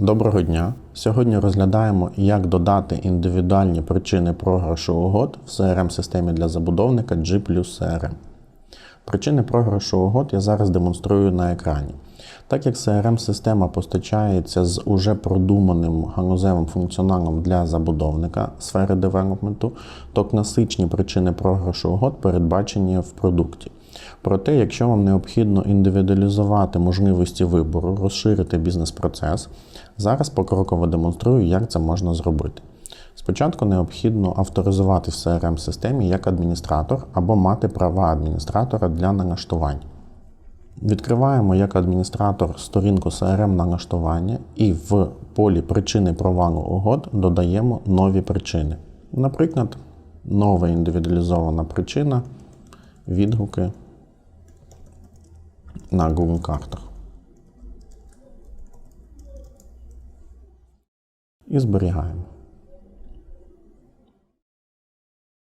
Доброго дня! Сьогодні розглядаємо, як додати індивідуальні причини програшу угод в CRM-системі для забудовника G. Причини програшу угод я зараз демонструю на екрані. Так як CRM-система постачається з уже продуманим ганузевим функціоналом для забудовника сфери девелопменту, то класичні причини програшу угод передбачені в продукті. Проте, якщо вам необхідно індивідуалізувати можливості вибору, розширити бізнес-процес, зараз покроково демонструю, як це можна зробити. Спочатку необхідно авторизувати в CRM-системі як адміністратор або мати права адміністратора для налаштувань. Відкриваємо як адміністратор сторінку CRM налаштування і в полі причини провалу угод додаємо нові причини. Наприклад, нова індивідуалізована причина відгуки на Google картах. І зберігаємо.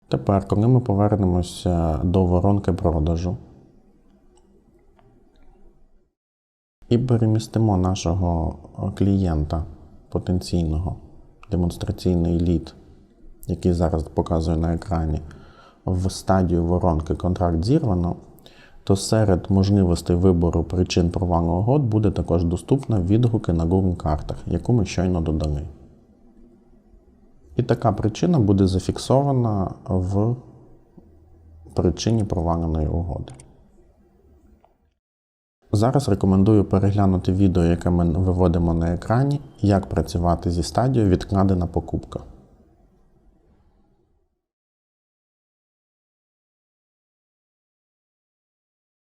Тепер, коли ми повернемося до воронки продажу і перемістимо нашого клієнта потенційного демонстраційний лід, який зараз показує на екрані, в стадію воронки контракт зірвано, то серед можливостей вибору причин провалу угод буде також доступна відгуки на Google картах, яку ми щойно додали. І така причина буде зафіксована в причині проваленої угоди. Зараз рекомендую переглянути відео, яке ми виводимо на екрані, як працювати зі стадією відкладена покупка.